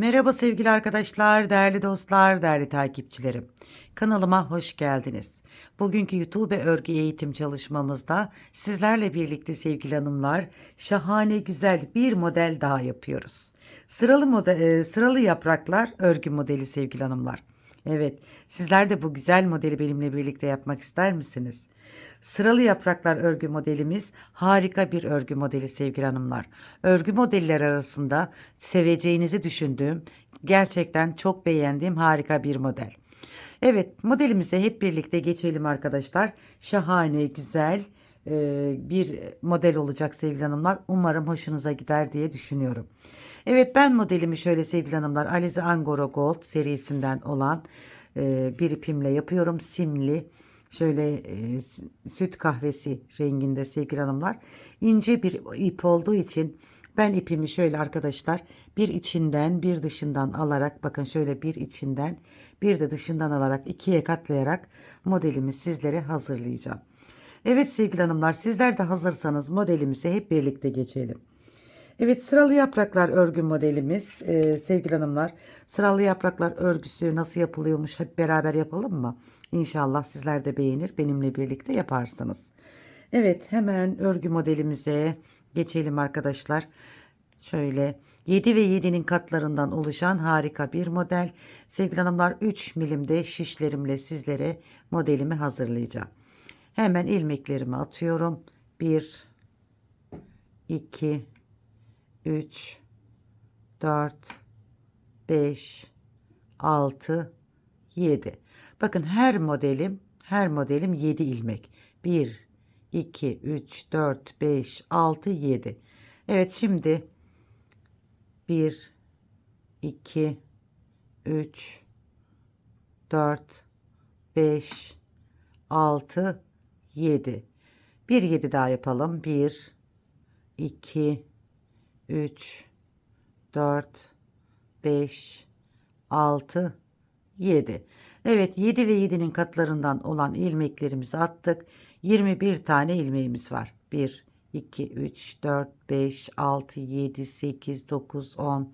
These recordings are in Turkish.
Merhaba sevgili arkadaşlar, değerli dostlar, değerli takipçilerim. Kanalıma hoş geldiniz. Bugünkü YouTube örgü eğitim çalışmamızda sizlerle birlikte sevgili hanımlar şahane güzel bir model daha yapıyoruz. Sıralı model, sıralı yapraklar örgü modeli sevgili hanımlar. Evet, sizler de bu güzel modeli benimle birlikte yapmak ister misiniz? Sıralı yapraklar örgü modelimiz harika bir örgü modeli sevgili hanımlar. Örgü modeller arasında seveceğinizi düşündüğüm, gerçekten çok beğendiğim harika bir model. Evet, modelimize hep birlikte geçelim arkadaşlar. Şahane, güzel e, bir model olacak sevgili hanımlar. Umarım hoşunuza gider diye düşünüyorum. Evet ben modelimi şöyle sevgili hanımlar Alize Angora Gold serisinden olan e, bir ipimle yapıyorum. Simli şöyle e, süt kahvesi renginde sevgili hanımlar. İnce bir ip olduğu için ben ipimi şöyle arkadaşlar bir içinden bir dışından alarak bakın şöyle bir içinden bir de dışından alarak ikiye katlayarak modelimi sizlere hazırlayacağım. Evet sevgili hanımlar sizler de hazırsanız modelimize hep birlikte geçelim. Evet sıralı yapraklar örgü modelimiz ee, sevgili hanımlar. Sıralı yapraklar örgüsü nasıl yapılıyormuş hep beraber yapalım mı? İnşallah sizler de beğenir benimle birlikte yaparsınız. Evet hemen örgü modelimize geçelim arkadaşlar. Şöyle 7 ve 7'nin katlarından oluşan harika bir model. Sevgili hanımlar 3 milimde şişlerimle sizlere modelimi hazırlayacağım. Hemen ilmeklerimi atıyorum. 1 2 3 4 5 6 7 bakın her modelim her modelim 7 ilmek. 1 2 3 4 5 6 7 Evet şimdi 1 2 3 4 5 6 7 bir 7 daha yapalım. 1 2 3 4 5 6 7 Evet 7 ve 7'nin katlarından olan ilmeklerimizi attık. 21 tane ilmeğimiz var. 1 2 3 4 5 6 7 8 9 10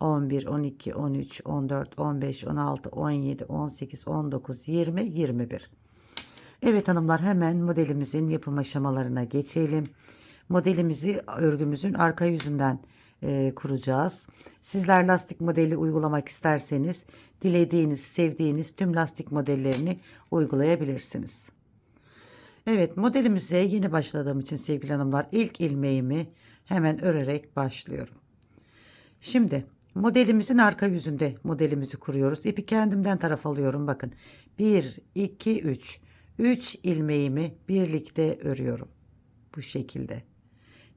11 12 13 14 15 16 17 18 19 20 21 Evet hanımlar hemen modelimizin yapım aşamalarına geçelim. Modelimizi örgümüzün arka yüzünden e, kuracağız. Sizler lastik modeli uygulamak isterseniz dilediğiniz, sevdiğiniz tüm lastik modellerini uygulayabilirsiniz. Evet modelimize yeni başladığım için sevgili hanımlar ilk ilmeğimi hemen örerek başlıyorum. Şimdi modelimizin arka yüzünde modelimizi kuruyoruz. İpi kendimden taraf alıyorum bakın. 1, 2, 3. 3 ilmeğimi birlikte örüyorum. Bu şekilde.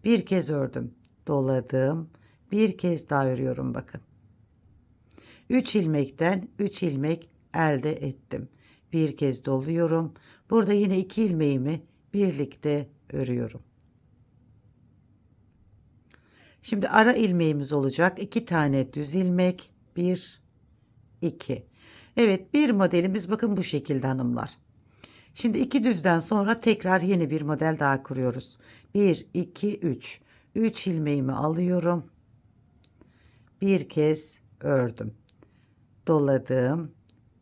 Bir kez ördüm. Doladım. Bir kez daha örüyorum bakın. 3 ilmekten 3 ilmek elde ettim. Bir kez doluyorum. Burada yine 2 ilmeğimi birlikte örüyorum. Şimdi ara ilmeğimiz olacak. 2 tane düz ilmek. 1 2. Evet, bir modelimiz bakın bu şekilde hanımlar. Şimdi iki düzden sonra tekrar yeni bir model daha kuruyoruz. 1 2 3. 3 ilmeğimi alıyorum. Bir kez ördüm. Doladım.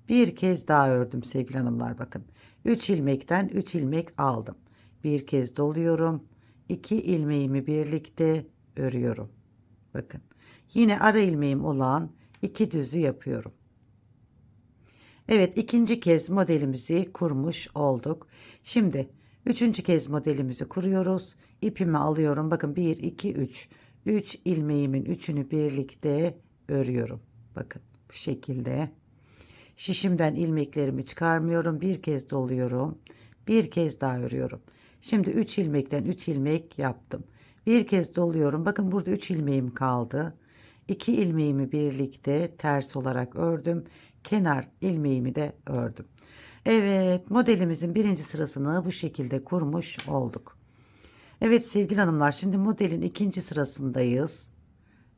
Bir kez daha ördüm sevgili hanımlar bakın. 3 ilmekten 3 ilmek aldım. Bir kez doluyorum. 2 ilmeğimi birlikte örüyorum. Bakın. Yine ara ilmeğim olan iki düzü yapıyorum. Evet ikinci kez modelimizi kurmuş olduk. Şimdi üçüncü kez modelimizi kuruyoruz. İpimi alıyorum. Bakın 1, 2, 3. 3 ilmeğimin üçünü birlikte örüyorum. Bakın bu şekilde. Şişimden ilmeklerimi çıkarmıyorum. Bir kez doluyorum. Bir kez daha örüyorum. Şimdi 3 ilmekten 3 ilmek yaptım. Bir kez doluyorum. Bakın burada 3 ilmeğim kaldı. 2 ilmeğimi birlikte ters olarak ördüm kenar ilmeğimi de ördüm. Evet modelimizin birinci sırasını bu şekilde kurmuş olduk. Evet sevgili hanımlar şimdi modelin ikinci sırasındayız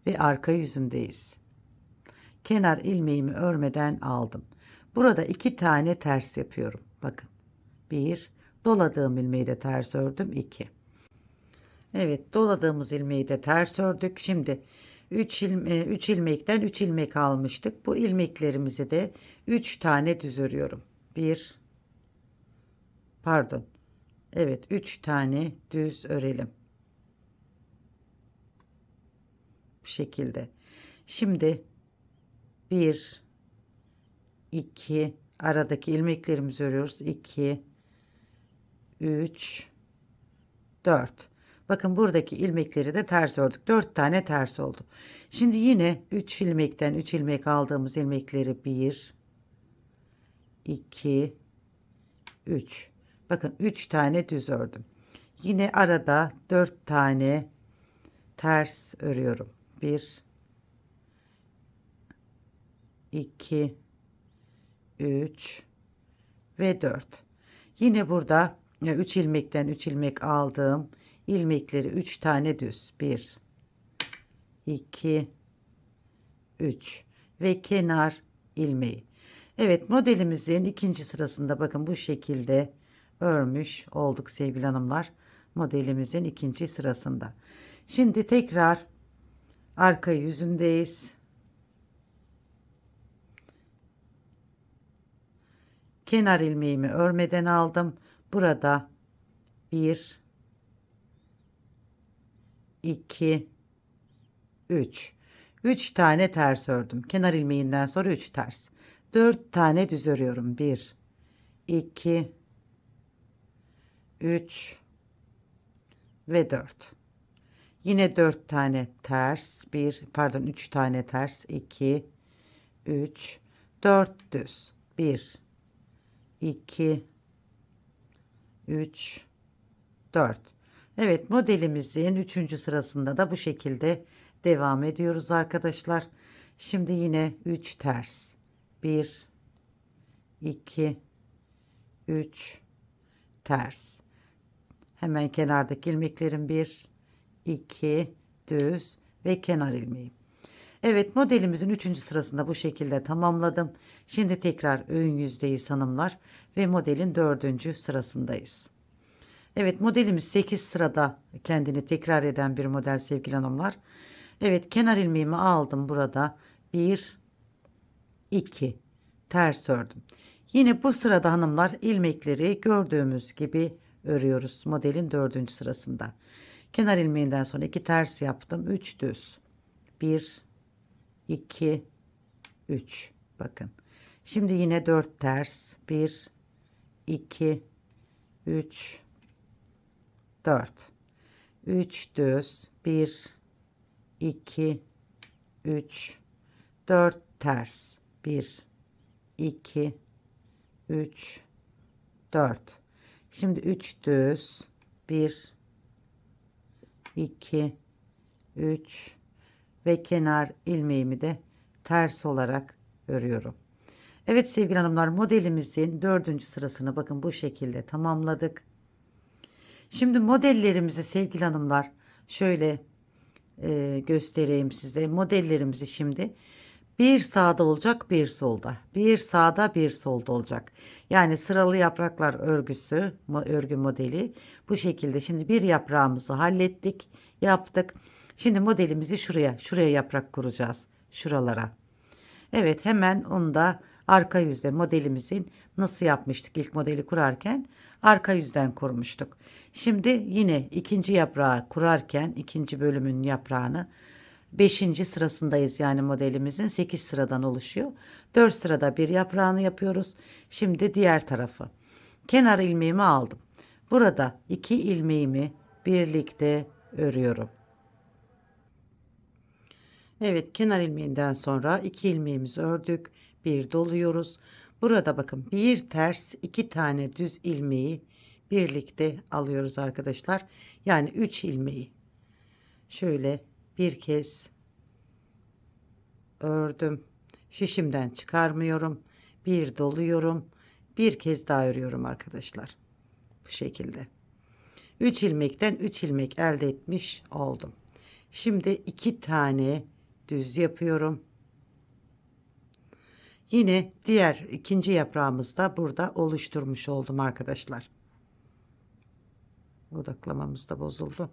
ve arka yüzündeyiz. Kenar ilmeğimi örmeden aldım. Burada iki tane ters yapıyorum. Bakın bir doladığım ilmeği de ters ördüm iki. Evet doladığımız ilmeği de ters ördük. Şimdi 3 ilme, 3 ilmekten 3 ilmek almıştık. Bu ilmeklerimizi de 3 tane düz örüyorum. 1 Pardon. Evet, 3 tane düz örelim. Bu şekilde. Şimdi 1 2 aradaki ilmeklerimizi örüyoruz. 2 3 4 Bakın buradaki ilmekleri de ters ördük. 4 tane ters oldu. Şimdi yine 3 ilmekten 3 ilmek aldığımız ilmekleri 1 2 3 Bakın 3 tane düz ördüm. Yine arada 4 tane ters örüyorum. 1 2 3 ve 4. Yine burada 3 ilmekten 3 ilmek aldığım ilmekleri 3 tane düz. 1 2 3 ve kenar ilmeği. Evet modelimizin ikinci sırasında bakın bu şekilde örmüş olduk sevgili hanımlar. Modelimizin ikinci sırasında. Şimdi tekrar arka yüzündeyiz. Kenar ilmeğimi örmeden aldım. Burada 1 2 3 3 tane ters ördüm. Kenar ilmeğinden sonra 3 ters. 4 tane düz örüyorum. 1 2 3 ve 4. Yine 4 tane ters, 1 pardon 3 tane ters, 2 3 4 düz. 1 2 3 4. Evet modelimizin 3. sırasında da bu şekilde devam ediyoruz arkadaşlar. Şimdi yine 3 ters. 1 2 3 ters. Hemen kenardaki ilmeklerin 1 2 düz ve kenar ilmeği. Evet modelimizin 3. sırasında bu şekilde tamamladım. Şimdi tekrar ön yüzdeyiz hanımlar ve modelin 4. sırasındayız. Evet modelimiz 8 sırada kendini tekrar eden bir model sevgili hanımlar. Evet kenar ilmeğimi aldım burada. 1 2 ters ördüm. Yine bu sırada hanımlar ilmekleri gördüğümüz gibi örüyoruz modelin 4. sırasında. Kenar ilmeğinden sonra 2 ters yaptım. 3 düz. 1 2 3 bakın. Şimdi yine 4 ters. 1 2 3 4 3 düz 1 2 3 4 ters 1 2 3 4 şimdi 3 düz 1 2 3 ve kenar ilmeğimi de ters olarak örüyorum. Evet sevgili hanımlar modelimizin dördüncü sırasını bakın bu şekilde tamamladık. Şimdi modellerimizi sevgili hanımlar şöyle e, göstereyim size. Modellerimizi şimdi bir sağda olacak bir solda. Bir sağda bir solda olacak. Yani sıralı yapraklar örgüsü örgü modeli bu şekilde. Şimdi bir yaprağımızı hallettik yaptık. Şimdi modelimizi şuraya şuraya yaprak kuracağız. Şuralara. Evet hemen onu da arka yüzde modelimizin nasıl yapmıştık ilk modeli kurarken arka yüzden kurmuştuk. Şimdi yine ikinci yaprağı kurarken ikinci bölümün yaprağını 5. sırasındayız yani modelimizin 8 sıradan oluşuyor. 4 sırada bir yaprağını yapıyoruz. Şimdi diğer tarafı. Kenar ilmeğimi aldım. Burada iki ilmeğimi birlikte örüyorum. Evet kenar ilmeğinden sonra iki ilmeğimizi ördük. Bir doluyoruz. Burada bakın bir ters iki tane düz ilmeği birlikte alıyoruz arkadaşlar. Yani 3 ilmeği. Şöyle bir kez ördüm. Şişimden çıkarmıyorum. Bir doluyorum. Bir kez daha örüyorum arkadaşlar. Bu şekilde. 3 ilmekten 3 ilmek elde etmiş oldum. Şimdi 2 tane düz yapıyorum. Yine diğer ikinci yaprağımızda burada oluşturmuş oldum arkadaşlar. Odaklamamız da bozuldu.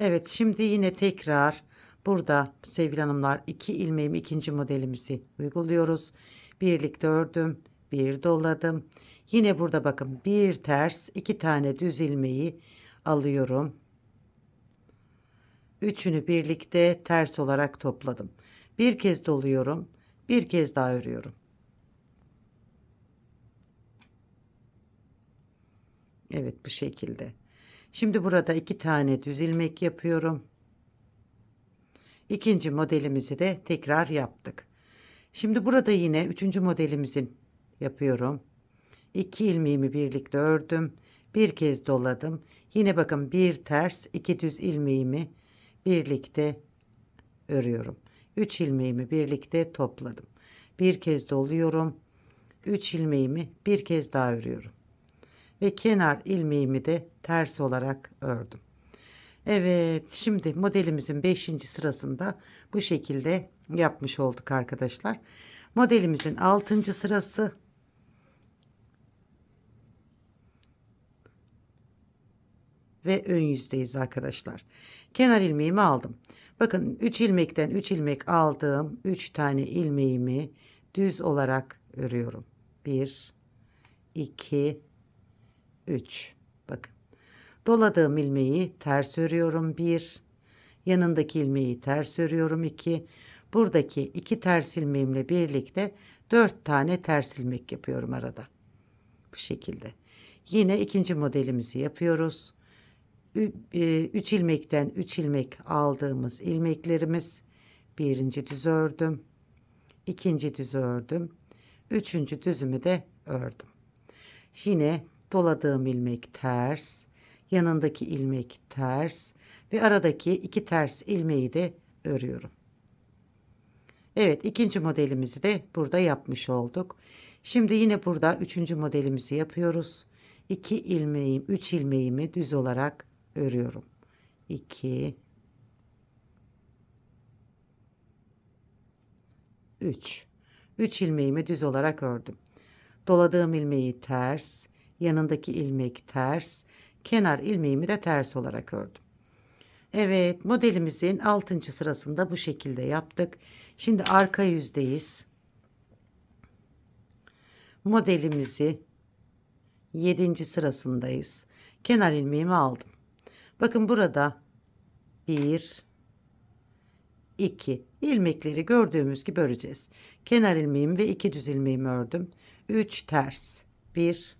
Evet şimdi yine tekrar Burada sevgili hanımlar iki ilmeğimi ikinci modelimizi uyguluyoruz. Birlikte ördüm. Bir doladım. Yine burada bakın bir ters iki tane düz ilmeği alıyorum. Üçünü birlikte ters olarak topladım. Bir kez doluyorum. Bir kez daha örüyorum. Evet bu şekilde. Şimdi burada iki tane düz ilmek yapıyorum. İkinci modelimizi de tekrar yaptık. Şimdi burada yine üçüncü modelimizin yapıyorum. İki ilmeğimi birlikte ördüm. Bir kez doladım. Yine bakın bir ters iki düz ilmeğimi birlikte örüyorum. Üç ilmeğimi birlikte topladım. Bir kez doluyorum. Üç ilmeğimi bir kez daha örüyorum. Ve kenar ilmeğimi de ters olarak ördüm. Evet şimdi modelimizin 5. sırasında bu şekilde yapmış olduk arkadaşlar. Modelimizin 6. sırası ve ön yüzdeyiz arkadaşlar. Kenar ilmeğimi aldım. Bakın 3 ilmekten 3 ilmek aldığım 3 tane ilmeğimi düz olarak örüyorum. 1 2 3 bakın. Doladığım ilmeği ters örüyorum 1 yanındaki ilmeği ters örüyorum 2 buradaki iki ters ilmeğimle birlikte 4 tane ters ilmek yapıyorum arada. Bu şekilde. Yine ikinci modelimizi yapıyoruz. 3 ilmekten 3 ilmek aldığımız ilmeklerimiz birinci düz ördüm. ikinci düz ördüm. Üçüncü düzümü de ördüm. Yine doladığım ilmek ters. Yanındaki ilmek ters. Ve aradaki iki ters ilmeği de örüyorum. Evet ikinci modelimizi de burada yapmış olduk. Şimdi yine burada üçüncü modelimizi yapıyoruz. 2 ilmeğim, 3 ilmeğimi düz olarak örüyorum. 2 3 3 ilmeğimi düz olarak ördüm. Doladığım ilmeği ters, yanındaki ilmek ters, kenar ilmeğimi de ters olarak ördüm. Evet, modelimizin 6. sırasında bu şekilde yaptık. Şimdi arka yüzdeyiz. Modelimizi 7. sırasındayız. Kenar ilmeğimi aldım. Bakın burada 1 2 ilmekleri gördüğümüz gibi öreceğiz. Kenar ilmeğimi ve 2 düz ilmeğimi ördüm. 3 ters. 1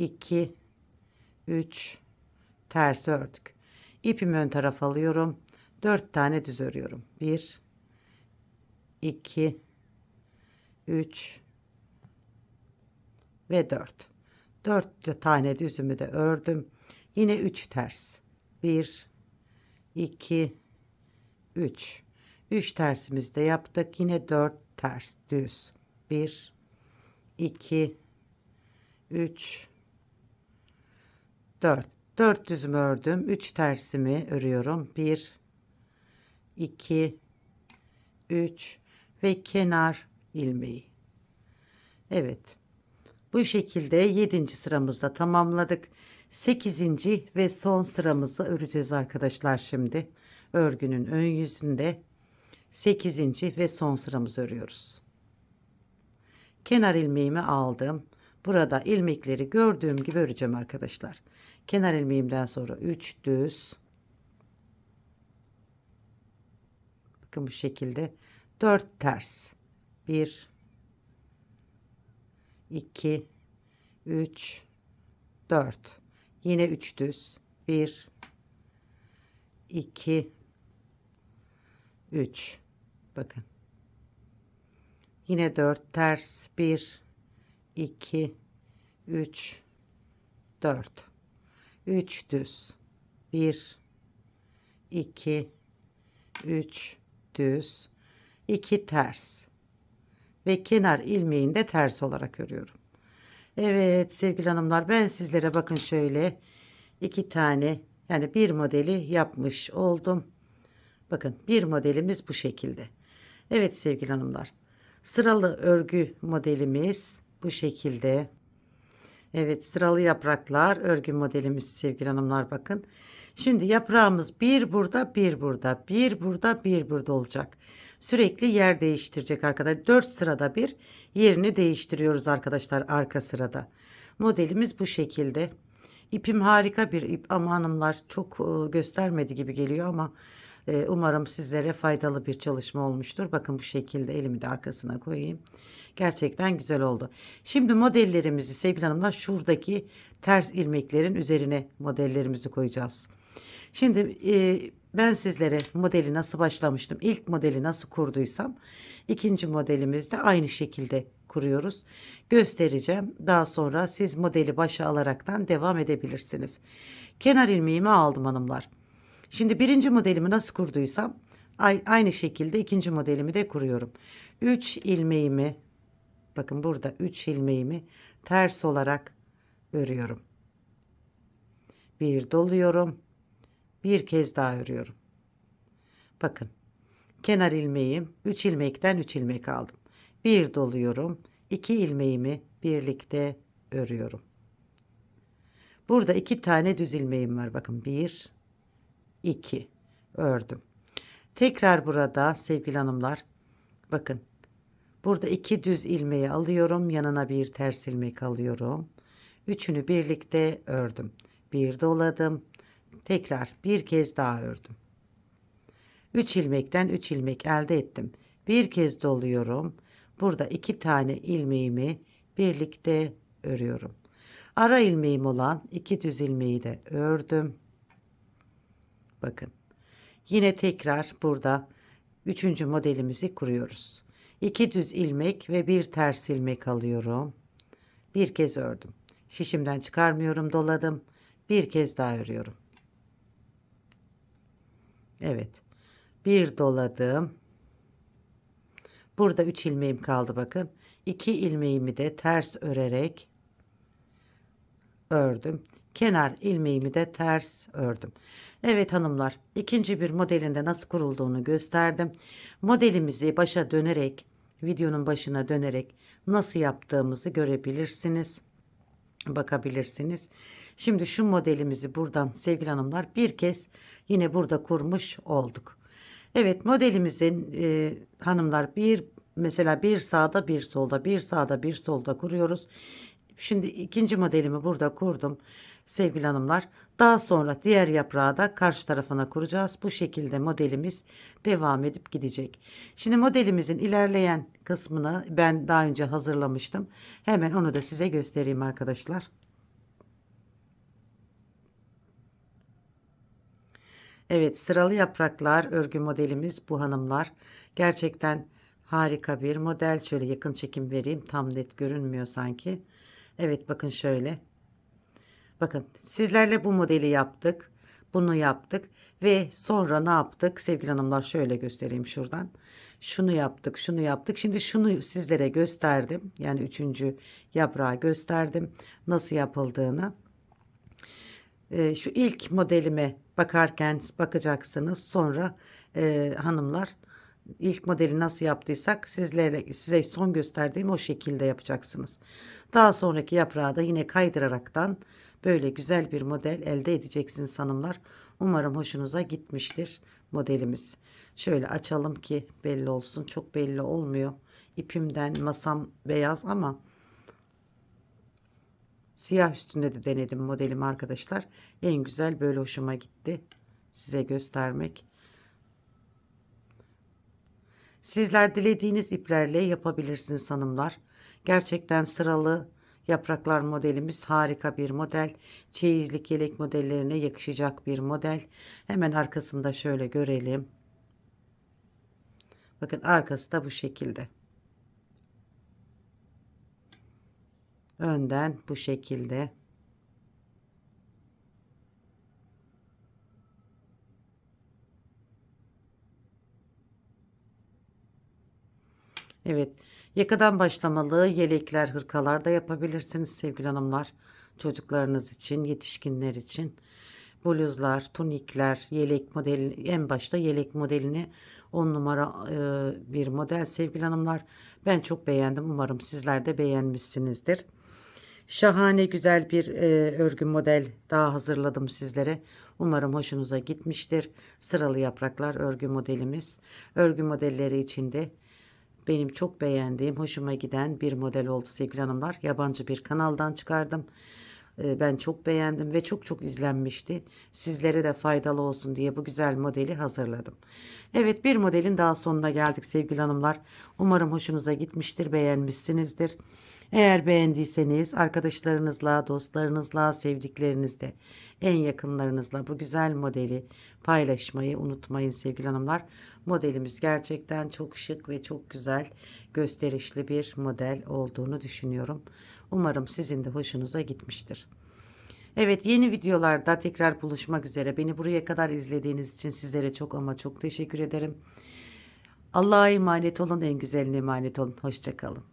2 3 ters ördük. İpimi ön tarafa alıyorum. 4 tane düz örüyorum. 1 2 3 ve 4. 4 tane düzümü de ördüm. Yine 3 ters. 1 2 3 3 tersimizi de yaptık. Yine 4 ters düz. 1 2 3 4 4 düzümü ördüm. 3 tersimi örüyorum. 1 2 3 ve kenar ilmeği. Evet. Bu şekilde 7. sıramızda tamamladık. 8. ve son sıramızı öreceğiz arkadaşlar şimdi. Örgünün ön yüzünde 8. ve son sıramızı örüyoruz. Kenar ilmeğimi aldım. Burada ilmekleri gördüğüm gibi öreceğim arkadaşlar. Kenar ilmeğimden sonra 3 düz. Bakın bu şekilde. 4 ters. 1 2 3 4 yine 3 düz. 1 2 3 bakın. Yine 4 ters. 1 2 3 4 3 düz 1 2 3 düz 2 ters ve kenar ilmeğini de ters olarak örüyorum. Evet sevgili hanımlar ben sizlere bakın şöyle iki tane yani bir modeli yapmış oldum. Bakın bir modelimiz bu şekilde. Evet sevgili hanımlar sıralı örgü modelimiz bu şekilde. Evet sıralı yapraklar örgü modelimiz sevgili hanımlar bakın. Şimdi yaprağımız bir burada bir burada bir burada bir burada olacak. Sürekli yer değiştirecek arkadaşlar. 4 sırada bir yerini değiştiriyoruz arkadaşlar arka sırada. Modelimiz bu şekilde. İpim harika bir ip ama hanımlar çok e, göstermedi gibi geliyor ama e, umarım sizlere faydalı bir çalışma olmuştur. Bakın bu şekilde elimi de arkasına koyayım. Gerçekten güzel oldu. Şimdi modellerimizi sevgili hanımlar şuradaki ters ilmeklerin üzerine modellerimizi koyacağız. Şimdi e, ben sizlere modeli nasıl başlamıştım, ilk modeli nasıl kurduysam ikinci modelimizde aynı şekilde kuruyoruz. Göstereceğim. Daha sonra siz modeli başa alaraktan devam edebilirsiniz. Kenar ilmeğimi aldım hanımlar. Şimdi birinci modelimi nasıl kurduysam ay- aynı şekilde ikinci modelimi de kuruyorum. 3 ilmeğimi bakın burada 3 ilmeğimi ters olarak örüyorum. Bir doluyorum. Bir kez daha örüyorum. Bakın. Kenar ilmeğim 3 ilmekten 3 ilmek aldım. Bir doluyorum. 2 ilmeğimi birlikte örüyorum. Burada iki tane düz ilmeğim var. Bakın 1 2 ördüm. Tekrar burada sevgili hanımlar bakın burada iki düz ilmeği alıyorum yanına bir ters ilmek alıyorum. Üçünü birlikte ördüm. Bir doladım. Tekrar bir kez daha ördüm. 3 ilmekten 3 ilmek elde ettim. Bir kez doluyorum. Burada iki tane ilmeğimi birlikte örüyorum. Ara ilmeğim olan iki düz ilmeği de ördüm. Bakın. Yine tekrar burada üçüncü modelimizi kuruyoruz. İki düz ilmek ve bir ters ilmek alıyorum. Bir kez ördüm. Şişimden çıkarmıyorum, doladım. Bir kez daha örüyorum. Evet. Bir doladım. Burada 3 ilmeğim kaldı bakın. 2 ilmeğimi de ters örerek ördüm. Kenar ilmeğimi de ters ördüm. Evet hanımlar ikinci bir modelinde nasıl kurulduğunu gösterdim. Modelimizi başa dönerek videonun başına dönerek nasıl yaptığımızı görebilirsiniz. Bakabilirsiniz. Şimdi şu modelimizi buradan sevgili hanımlar bir kez yine burada kurmuş olduk. Evet modelimizin e, hanımlar bir mesela bir sağda bir solda bir sağda bir solda kuruyoruz. Şimdi ikinci modelimi burada kurdum sevgili hanımlar. Daha sonra diğer yaprağı da karşı tarafına kuracağız. Bu şekilde modelimiz devam edip gidecek. Şimdi modelimizin ilerleyen kısmını ben daha önce hazırlamıştım. Hemen onu da size göstereyim arkadaşlar. Evet sıralı yapraklar örgü modelimiz bu hanımlar. Gerçekten harika bir model. Şöyle yakın çekim vereyim. Tam net görünmüyor sanki. Evet bakın şöyle. Bakın sizlerle bu modeli yaptık. Bunu yaptık ve sonra ne yaptık sevgili hanımlar şöyle göstereyim şuradan. Şunu yaptık şunu yaptık. Şimdi şunu sizlere gösterdim. Yani üçüncü yaprağı gösterdim. Nasıl yapıldığını. Ee, şu ilk modelime bakarken bakacaksınız. Sonra e, hanımlar ilk modeli nasıl yaptıysak sizlere size son gösterdiğim o şekilde yapacaksınız. Daha sonraki yaprağı da yine kaydıraraktan böyle güzel bir model elde edeceksiniz hanımlar. Umarım hoşunuza gitmiştir modelimiz. Şöyle açalım ki belli olsun. Çok belli olmuyor. İpimden masam beyaz ama siyah üstünde de denedim modelimi arkadaşlar. En güzel böyle hoşuma gitti. Size göstermek. Sizler dilediğiniz iplerle yapabilirsiniz hanımlar. Gerçekten sıralı yapraklar modelimiz harika bir model. Çeyizlik yelek modellerine yakışacak bir model. Hemen arkasında şöyle görelim. Bakın arkası da bu şekilde. Önden bu şekilde. Evet. Yakadan başlamalı yelekler, hırkalar da yapabilirsiniz sevgili hanımlar. Çocuklarınız için, yetişkinler için. Bluzlar, tunikler, yelek modeli en başta yelek modelini 10 numara e, bir model sevgili hanımlar. Ben çok beğendim. Umarım sizler de beğenmişsinizdir. Şahane güzel bir e, örgü model daha hazırladım sizlere. Umarım hoşunuza gitmiştir. Sıralı yapraklar örgü modelimiz. Örgü modelleri içinde benim çok beğendiğim, hoşuma giden bir model oldu sevgili hanımlar. Yabancı bir kanaldan çıkardım. Ee, Ben çok beğendim ve çok çok izlenmişti. Sizlere de faydalı olsun diye bu güzel modeli hazırladım. Evet bir modelin daha sonuna geldik sevgili hanımlar. Umarım hoşunuza gitmiştir, beğenmişsinizdir. Eğer beğendiyseniz arkadaşlarınızla, dostlarınızla, sevdiklerinizle, en yakınlarınızla bu güzel modeli paylaşmayı unutmayın sevgili hanımlar. Modelimiz gerçekten çok şık ve çok güzel, gösterişli bir model olduğunu düşünüyorum. Umarım sizin de hoşunuza gitmiştir. Evet yeni videolarda tekrar buluşmak üzere. Beni buraya kadar izlediğiniz için sizlere çok ama çok teşekkür ederim. Allah'a emanet olun, en güzeline emanet olun. Hoşçakalın.